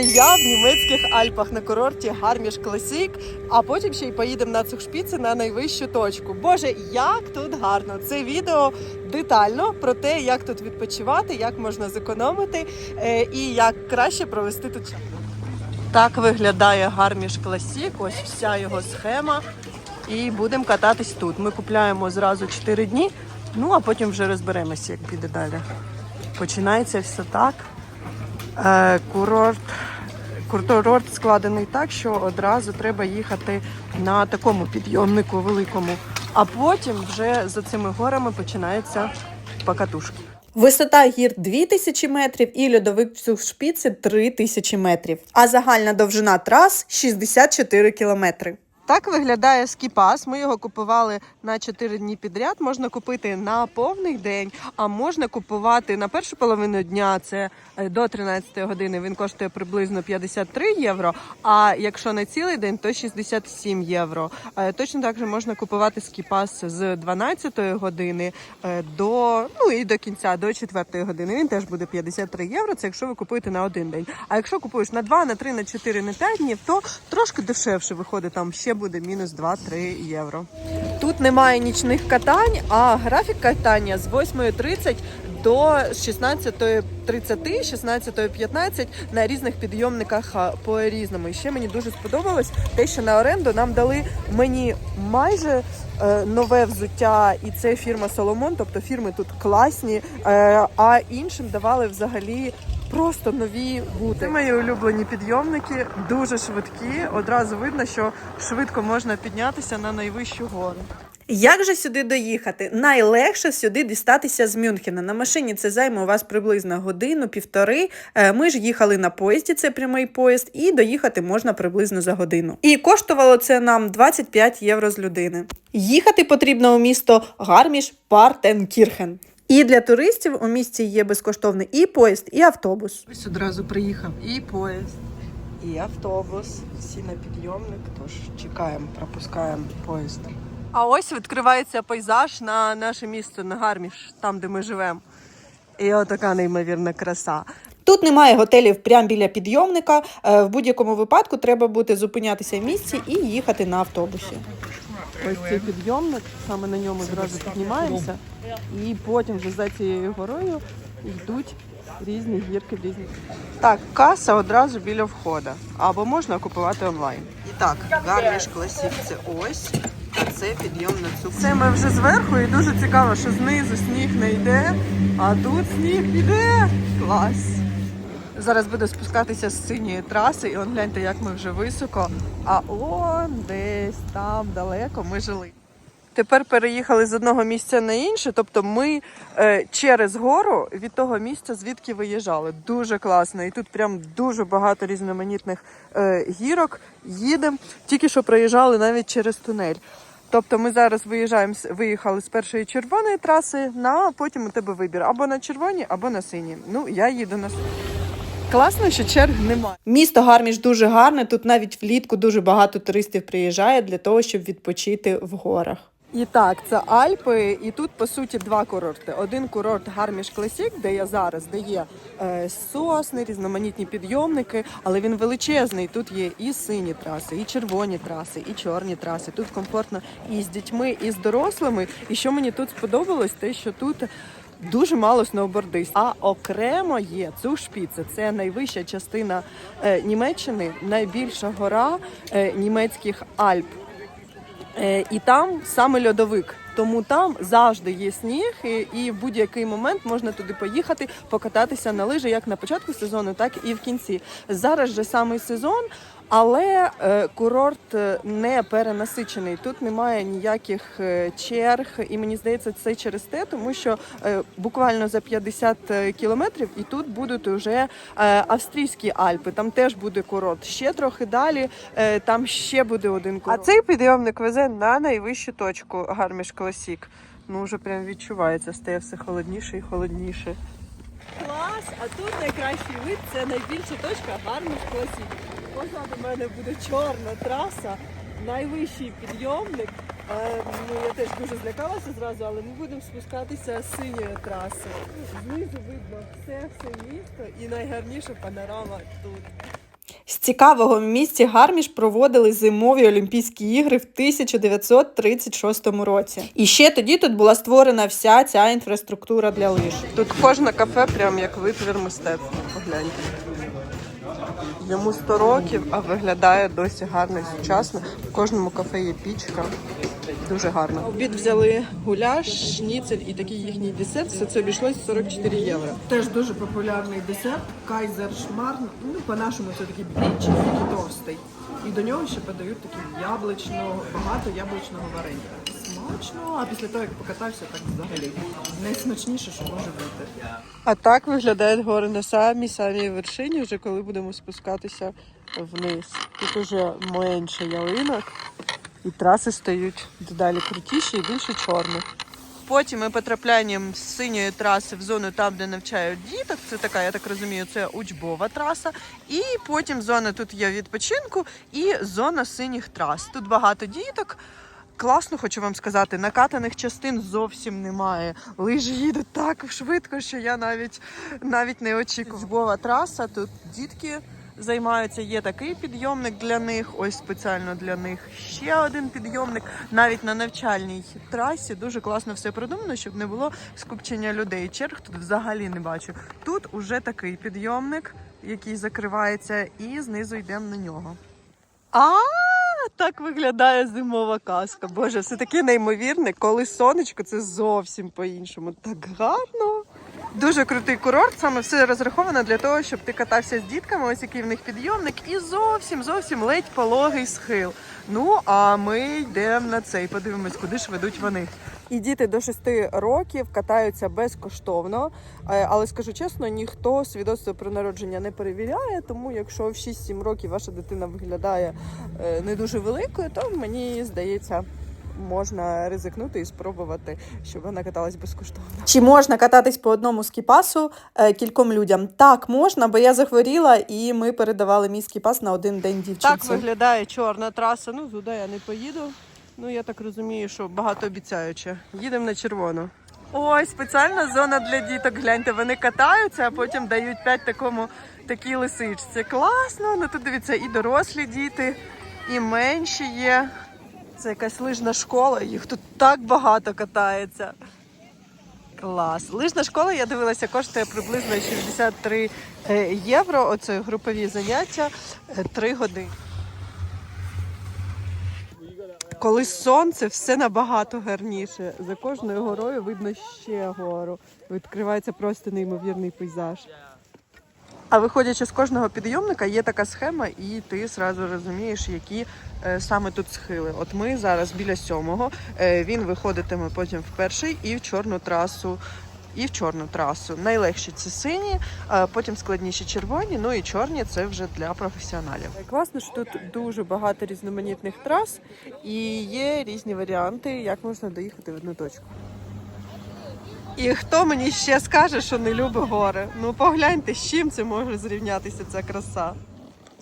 Я в німецьких Альпах на курорті Гарміш Класік, а потім ще й поїдемо на Цухшпіци на найвищу точку. Боже, як тут гарно! Це відео детально про те, як тут відпочивати, як можна зекономити е, і як краще провести тут час. Так виглядає Гарміш Класік, ось вся його схема. І будемо кататись тут. Ми купляємо зразу 4 дні, ну а потім вже розберемося, як піде далі. Починається все так. Е, Курорт, курорт складений так, що одразу треба їхати на такому підйомнику великому. А потім вже за цими горами починаються покатушки. Висота гір 2000 метрів і льодовик Цюхшпіци 3000 метрів. А загальна довжина трас 64 кілометри. Так виглядає скіпас. Ми його купували на 4 дні підряд. Можна купити на повний день, а можна купувати на першу половину дня. Це е, до 13 години. Він коштує приблизно 53 євро. А якщо на цілий день, то 67 євро. Е, Точно так же можна купувати скіпас з 12 години е, до ну і до кінця, до 4 години. Він теж буде 53 євро. Це якщо ви купуєте на один день. А якщо купуєш на 2, на 3, на 4, на 5 днів, то трошки дешевше виходить. Там ще буде мінус 2-3 євро. Тут немає нічних катань, а графік катання з 8.30 до 16.30, 16.15 на різних підйомниках по різному. І ще мені дуже сподобалось те, що на оренду нам дали мені майже е, нове взуття, і це фірма Соломон, тобто фірми тут класні, е, а іншим давали взагалі. Просто нові бути. Це мої улюблені підйомники, дуже швидкі. Одразу видно, що швидко можна піднятися на найвищу гору. Як же сюди доїхати? Найлегше сюди дістатися з Мюнхена. На машині це займе у вас приблизно годину-півтори. Е, Ми ж їхали на поїзді, це прямий поїзд, і доїхати можна приблизно за годину. І коштувало це нам 25 євро з людини. Їхати потрібно у місто Гарміш Партенкірхен. І для туристів у місті є безкоштовний і поїзд, і автобус. Ось одразу приїхав і поїзд, і автобус. Всі на підйомник, тож чекаємо, пропускаємо поїзд. А ось відкривається пейзаж на наше місто, на Гарміш, там, де ми живемо. І отака неймовірна краса. Тут немає готелів прямо біля підйомника. Е, В будь-якому випадку треба буде зупинятися в місці і їхати на автобусі. Ось цей підйомник, саме на ньому зразу піднімаємося, і потім вже за цією горою йдуть різні гірки в різні. Так, каса одразу біля входу, або можна купувати онлайн. І так, Гарміш Класік це ось, а це підйом на цю. Це ми вже зверху, і дуже цікаво, що знизу сніг не йде, а тут сніг іде. Клас! Зараз буду спускатися з синьої траси, і он гляньте, як ми вже високо. А он десь там далеко ми жили. Тепер переїхали з одного місця на інше, тобто ми е, через гору від того місця, звідки виїжджали. Дуже класно. І тут прям дуже багато різноманітних е, гірок. Їдемо. Тільки що проїжджали навіть через тунель. Тобто ми зараз виїжджаємо, виїхали з першої червоної траси, на потім у тебе вибір або на червоній, або на синій. Ну, я їду на синій. Класно, що черг немає. Місто Гарміш дуже гарне. Тут навіть влітку дуже багато туристів приїжджає для того, щоб відпочити в горах. І так, це Альпи, і тут по суті два курорти. Один курорт Гарміш Класік, де я зараз, де є е, сосни, різноманітні підйомники, але він величезний. Тут є і сині траси, і червоні траси, і чорні траси. Тут комфортно і з дітьми, і з дорослими. І що мені тут сподобалось, те, що тут. Дуже мало сноубордистів. А окремо є Цушпіце. Це найвища частина е, Німеччини, найбільша гора е, німецьких Альп. Е, і там саме льодовик. Тому там завжди є сніг, і, і в будь-який момент можна туди поїхати, покататися на лижі як на початку сезону, так і в кінці. Зараз же самий сезон, але е, курорт е, не перенасичений. Тут немає ніяких е, черг, і мені здається, це через те, тому що буквально за 50 кілометрів і тут будуть уже е, австрійські Альпи. Там теж буде курорт. Ще трохи далі. Там ще буде один курорт. А цей підйомник везе на найвищу точку Гарміш Класік. Ну вже прям відчувається, стає все холодніше і холодніше. Клас! А тут найкращий вид це найбільша точка Гарміш Класік. Позаду мене буде чорна траса, найвищий підйомник. Е, ну, я теж дуже злякалася зразу, але ми будемо спускатися з синьої траси. Знизу видно все, все місто і найгарніша панорама тут. З цікавого в місті Гарміш проводили зимові Олімпійські ігри в 1936 році. І ще тоді тут була створена вся ця інфраструктура для лиж. Тут кожне кафе прям як витвір мистецтва. Погляньте. Йому 100 років, а виглядає досі гарно і сучасно. В кожному кафе є пічка. Дуже гарно. Обід взяли гуляш, шніцель і такий їхній десерт. Все це обійшлось 44 євро. Теж дуже популярний десерт. Кайзер шмарн. Ну, по-нашому це такий блінчик, такий товстий. І до нього ще подають такий яблучного, багато яблучного варення. Смачно, а після того, як покатався, так взагалі. Найсмачніше, що може бути. А так виглядають гори на самій самій вершині, вже коли будемо спускатися вниз. Тут уже менше ялинок, і траси стають дедалі крутіші і більше чорних. Потім ми потрапляємо з синьої траси в зону там, де навчають діток. Це така, я так розумію, це учбова траса. І потім зона тут є відпочинку і зона синіх трас. Тут багато діток. Класно, хочу вам сказати, накатаних частин зовсім немає. Лижі їдуть так швидко, що я навіть навіть не очікувала. Учбова траса. Тут дітки займаються. Є такий підйомник для них. Ось спеціально для них ще один підйомник. Навіть на навчальній трасі дуже класно все продумано, щоб не було скупчення людей. Черг тут взагалі не бачу. Тут уже такий підйомник, який закривається, і знизу йдемо на нього. А так виглядає зимова казка. Боже, все таке неймовірне, коли сонечко це зовсім по-іншому. Так гарно. Дуже крутий курорт, саме все розраховано для того, щоб ти катався з дітками, ось який в них підйомник, і зовсім зовсім ледь пологий схил. Ну а ми йдемо на цей, подивимось, куди ж ведуть вони. І діти до 6 років катаються безкоштовно, Е, але скажу чесно, ніхто свідоцтво про народження не перевіряє. Тому якщо в 6-7 років ваша дитина виглядає е, не дуже великою, то мені здається. Можна ризикнути і спробувати, щоб вона каталась безкоштовно. Чи можна кататись по одному скіпасу е, кільком людям? Так, можна, бо я захворіла і ми передавали мій скіпас на один день дівчинці. Так виглядає чорна траса. Ну, туди я не поїду. Ну, я так розумію, що багато обіцяюче. Їдемо на червону. Ой, спеціальна зона для діток. Гляньте, вони катаються, а потім дають п'ять такому такій лисичці. Класно. Ну тут дивіться, і дорослі діти, і менші є. Це якась лижна школа, їх тут так багато катається. Клас. Лижна школа, я дивилася, коштує приблизно 63 е, євро. Оце групові заняття 3 години. Коли сонце, все набагато гарніше. За кожною горою видно ще гору. Відкривається просто неймовірний пейзаж. А виходячи з кожного підйомника, є така схема, і ти зразу розумієш, які е, саме тут схили. От ми зараз біля сьомого. Е, він виходитиме потім в перший і в чорну трасу. І в чорну трасу. Найлегші це сині, потім складніші червоні, ну і чорні це вже для професіоналів. Класно, що тут дуже багато різноманітних трас і є різні варіанти, як можна доїхати в одну точку. І хто мені ще скаже, що не любить гори? Ну погляньте, з чим це може зрівнятися ця краса.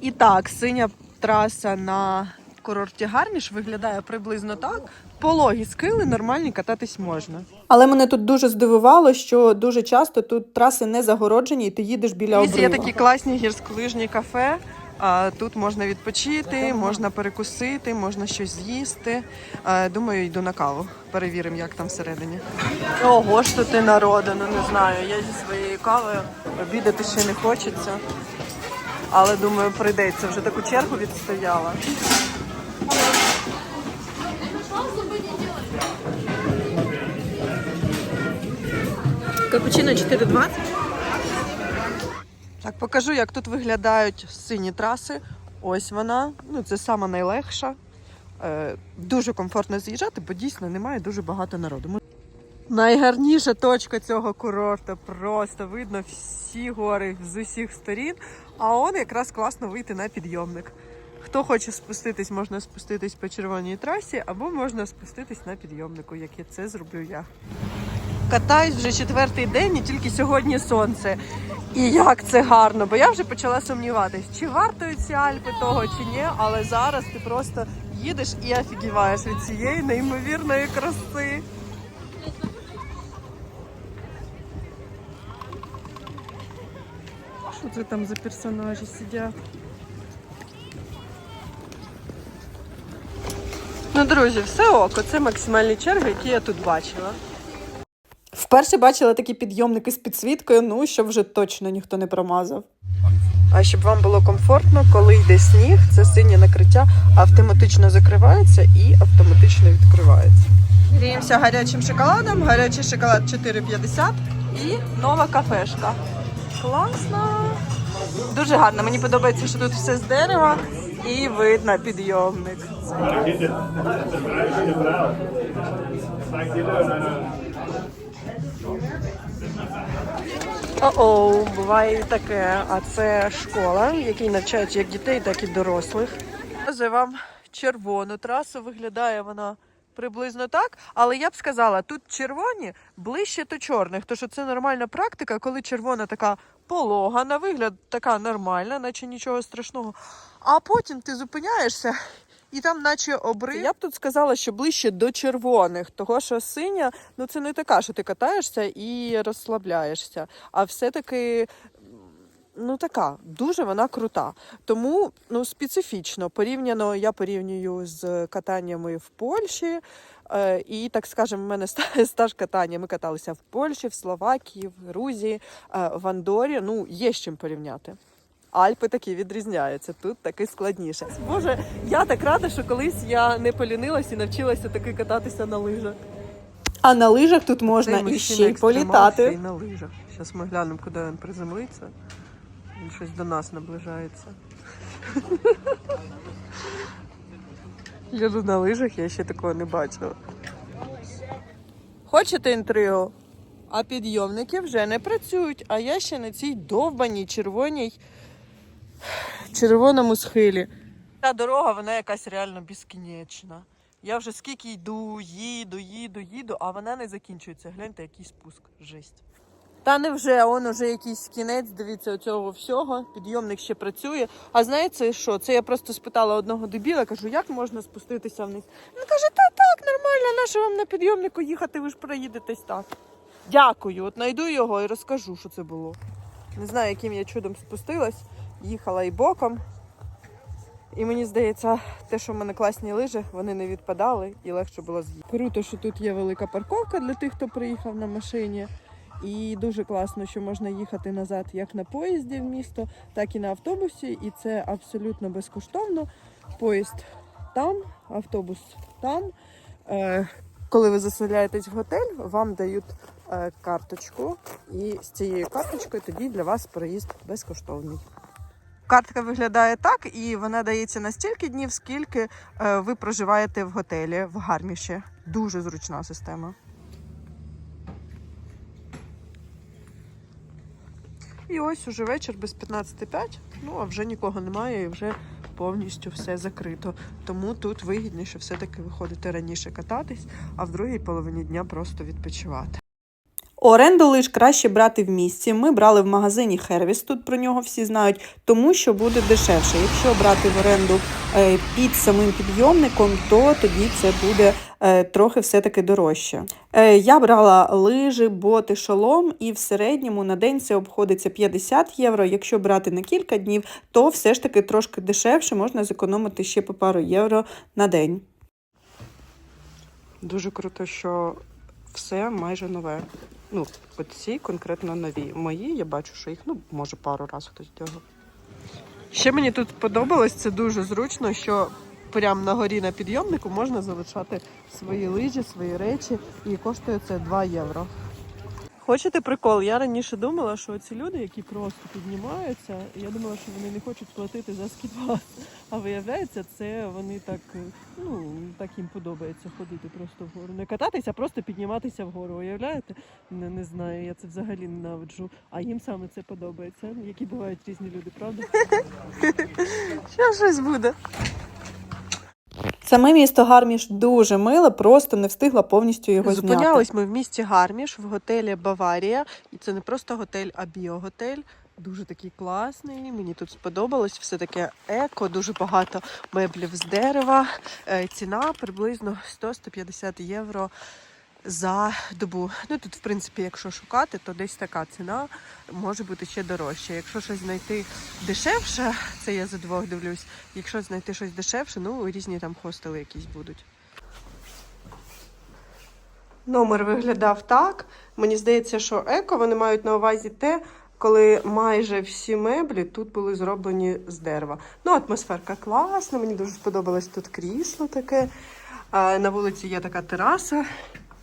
І так, синя траса на курорті Гарміш виглядає приблизно так. Пологі скили нормальні кататись можна. Але мене тут дуже здивувало, що дуже часто тут траси не загороджені, і ти їдеш біля Ось є такі класні гірськолижні кафе. А тут можна відпочити, можна перекусити, можна щось з'їсти. Думаю, йду на каву. Перевіримо, як там всередині. Ого ж тут і народу, ну не знаю. Я зі своєю кавою обідати ще не хочеться. Але думаю, прийдеться. Вже таку чергу відстояла. Капучино 4,20. Так, покажу, як тут виглядають сині траси. Ось вона. Ну, це сама найлегша. Е, дуже комфортно з'їжджати, бо дійсно немає дуже багато народу. Найгарніша точка цього курорту. Просто видно всі гори з усіх сторін. А он якраз класно вийти на підйомник. Хто хоче спуститись, можна спуститись по червоній трасі, або можна спуститись на підйомнику, як я це зроблю я катаюсь вже четвертий день і тільки сьогодні сонце. І як це гарно, бо я вже почала сумніватися, чи вартує ці Альпи того, чи ні, але зараз ти просто їдеш і офігіваєш від цієї неймовірної краси. Що це там за персонажі сидять? Ну, друзі, все око. Це максимальні черги, які я тут бачила. Вперше бачила такі підйомники з підсвіткою, ну щоб вже точно ніхто не промазав. А щоб вам було комфортно, коли йде сніг, це синє накриття автоматично закривається і автоматично відкривається. Гріємося гарячим шоколадом, гарячий шоколад 4,50 і нова кафешка. Класно! Дуже гарно. Мені подобається, що тут все з дерева і видно підйомник. О-оу, буває і таке. А це школа, в якій навчають як дітей, так і дорослих. Показую вам червону трасу. Виглядає вона приблизно так. Але я б сказала, тут червоні ближче до чорних. Тож це нормальна практика, коли червона така полога, на вигляд така нормальна, наче нічого страшного. А потім ти зупиняєшся. І там, наче обрив. Я б тут сказала, що ближче до червоних, того що синя, ну це не така, що ти катаєшся і розслабляєшся. А все-таки ну така, дуже вона крута. Тому ну, специфічно порівняно, я порівнюю з катаннями в Польщі. Е, І так скажемо, в мене стаж катання. Ми каталися в Польщі, в Словакії, в Грузії, е, в Андорі. Ну, є з чим порівняти. Альпи такі відрізняються, тут таки складніше. Боже, я так рада, що колись я не полінилась і навчилася таки кататися на лижах. А на лижах тут можна і ще й політати. І на лижах. Зараз ми глянемо, куди він приземлиться. Він щось до нас наближається. Їду на лижах, я ще такого не бачила. Хочете інтригу? А підйомники вже не працюють, а я ще на цій довбаній червоній червоному схилі. Та дорога, вона якась реально безкінечна. Я вже скільки йду, їду, їду, їду, а вона не закінчується. Гляньте, який спуск. Жесть. Та не вже, он уже якийсь кінець, дивіться, цього всього. Підйомник ще працює. А знаєте що? Це я просто спитала одного дебіла, кажу, як можна спуститися вниз? Він каже, та так, нормально, на що вам на підйомнику їхати, ви ж проїдетесь так. Дякую, от знайду його і розкажу, що це було. Не знаю, яким я чудом спустилась, їхала і боком. І мені здається, те, що в мене класні лижі, вони не відпадали і легше було з'їхати. Круто, що тут є велика парковка для тих, хто приїхав на машині. І дуже класно, що можна їхати назад як на поїзді в місто, так і на автобусі. І це абсолютно безкоштовно. Поїзд там, автобус там. Е, коли ви заселяєтесь в готель, вам дають е, карточку, і з цією карточкою тоді для вас проїзд безкоштовний. Картка виглядає так, і вона дається на стільки днів, скільки е, ви проживаєте в готелі в Гарміші. Дуже зручна система. І ось уже вечір без 15.05, ну а вже нікого немає і вже повністю все закрито. Тому тут вигідніше все-таки виходити раніше кататись, а в другій половині дня просто відпочивати. Оренду лиш краще брати в місті. Ми брали в магазині Хервіс, тут про нього всі знають, тому що буде дешевше. Якщо брати в оренду е, під самим підйомником, то тоді це буде е, трохи все-таки дорожче. Е, Я брала лижі, боти, шолом, і в середньому на день це обходиться 50 євро. Якщо брати на кілька днів, то все ж таки трошки дешевше, можна зекономити ще по пару євро на день. Дуже круто, що все майже нове. Ну, от ці конкретно нові. Мої, я бачу, що їх ну, може пару разів хтось дягав. Ще мені тут подобалось, це дуже зручно, що прямо на горі на підйомнику можна залишати свої лижі, свої речі, і коштує це 2 євро. Хочете прикол? Я раніше думала, що ці люди, які просто піднімаються, я думала, що вони не хочуть платити за скіпас. А виявляється, це вони так, ну так їм подобається ходити просто вгору. Не кататися, а просто підніматися вгору. Уявляєте? Не, не знаю, я це взагалі ненавиджу. А їм саме це подобається. Які бувають різні люди, правда? Що щось буде? Саме місто Гарміш дуже миле, просто не встигла повністю його зняти. Зупинялись ми в місті Гарміш в готелі Баварія. І це не просто готель, а біоготель. Дуже такий класний. Мені тут сподобалось. Все таке еко, дуже багато меблів з дерева. Е, Ціна приблизно 100-150 євро за добу. Ну тут, в принципі, якщо шукати, то десь така ціна може бути ще дорожче. Якщо щось знайти дешевше, це я за двох дивлюсь. Якщо знайти щось дешевше, ну різні там хостели якісь будуть. Номер виглядав так. Мені здається, що еко вони мають на увазі те, коли майже всі меблі тут були зроблені з дерева. Ну, атмосферка класна, мені дуже сподобалось тут крісло таке. На вулиці є така тераса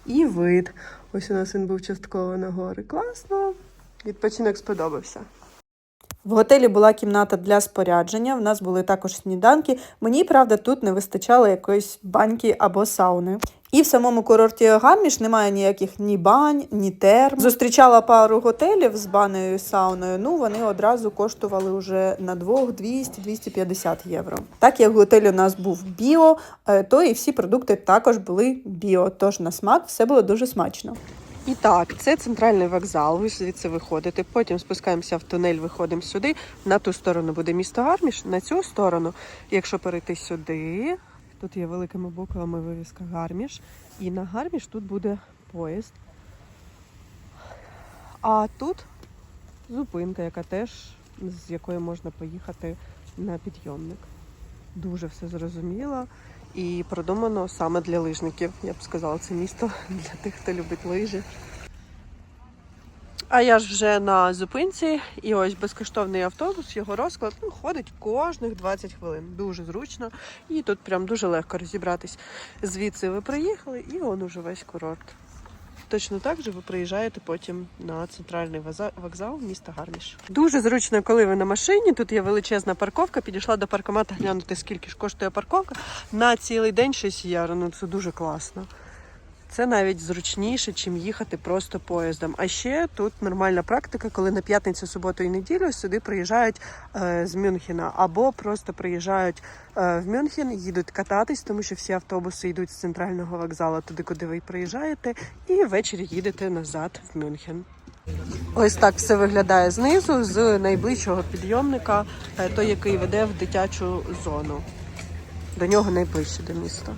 і вид. Ось у нас він був частково на гори. Класно. Відпочинок сподобався. В готелі була кімната для спорядження. В нас були також сніданки. Мені, правда, тут не вистачало якоїсь баньки або сауни. І в самому курорті Гамміш немає ніяких ні бань, ні терм. Зустрічала пару готелів з банею і сауною. Ну вони одразу коштували вже на двох 200-250 євро. Так як готель у нас був біо, е, то і всі продукти також були біо. Тож на смак все було дуже смачно. І так, це центральний вокзал. Ви звідси виходите. Потім спускаємося в тунель, виходимо сюди. На ту сторону буде місто Гарміш. На цю сторону, якщо перейти сюди, тут є великими буквами вивіска Гарміш. І на Гарміш тут буде поїзд. А тут зупинка, яка теж з якої можна поїхати на підйомник. Дуже все зрозуміло і продумано саме для лижників. Я б сказала, це місто для тих, хто любить лижі. А я ж вже на зупинці, і ось безкоштовний автобус, його розклад ну, ходить кожних 20 хвилин. Дуже зручно. І тут прям дуже легко розібратись. Звідси ви приїхали, і он уже весь курорт. Точно так же ви приїжджаєте потім на центральний вокзал міста Гарміш. Дуже зручно, коли ви на машині. Тут є величезна парковка. Підійшла до паркомата глянути, скільки ж коштує парковка. На цілий день 6 євро. Ну це дуже класно. Це навіть зручніше, чим їхати просто поїздом. А ще тут нормальна практика, коли на п'ятницю, суботу і неділю сюди приїжджають е, з Мюнхена або просто приїжджають е, в Мюнхен, їдуть кататись, тому що всі автобуси йдуть з центрального вокзалу туди, куди ви приїжджаєте, і ввечері їдете назад в Мюнхен. Ось так все виглядає знизу з найближчого підйомника, е, той, який веде в дитячу зону. До нього найближче до міста.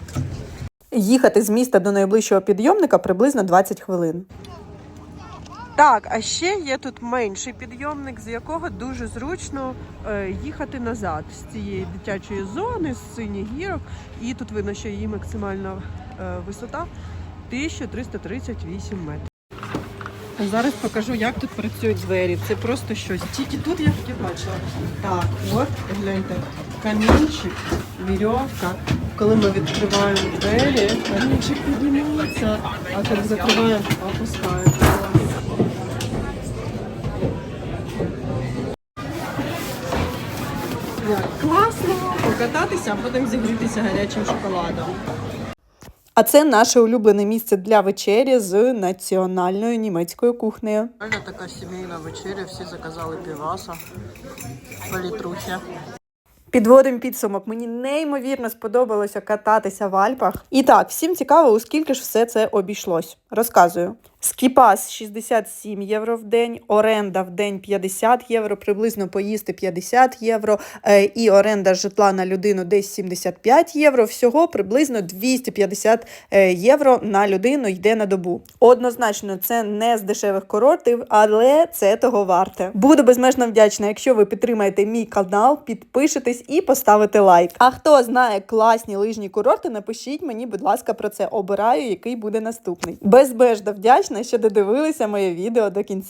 Їхати з міста до найближчого підйомника приблизно 20 хвилин. Так, а ще є тут менший підйомник, з якого дуже зручно е, їхати назад з цієї дитячої зони, з синіх гірок. І тут видно, що її максимальна е, висота 1338 метрів. Зараз покажу, як тут працюють двері. Це просто щось. Тільки тут я таки бачила. Так, от, гляньте, камінчик, вірьовка. Коли ми відкриваємо двері, камінчик піднімається, а коли закриваємо, опускається. Класно покататися, а потім зігрітися гарячим шоколадом. А це наше улюблене місце для вечері з національною німецькою кухнею. Це така сімейна вечеря, всі заказали піваса, політрухи. Підводимо підсумок. Мені неймовірно сподобалося кататися в Альпах. І так, всім цікаво, у скільки ж все це обійшлось. Розказую. Скіпас 67 євро в день, оренда в день 50 євро, приблизно поїсти 50 євро, е, і оренда житла на людину десь 75 євро. Всього приблизно 250 е, євро на людину йде на добу. Однозначно, це не з дешевих курортів, але це того варте. Буду безмежно вдячна, якщо ви підтримаєте мій канал, підпишетесь і поставите лайк. А хто знає класні лижні курорти, напишіть мені, будь ласка, про це. Обираю, який буде наступний. Безбежно вдячна, що додивилися моє відео до кінця.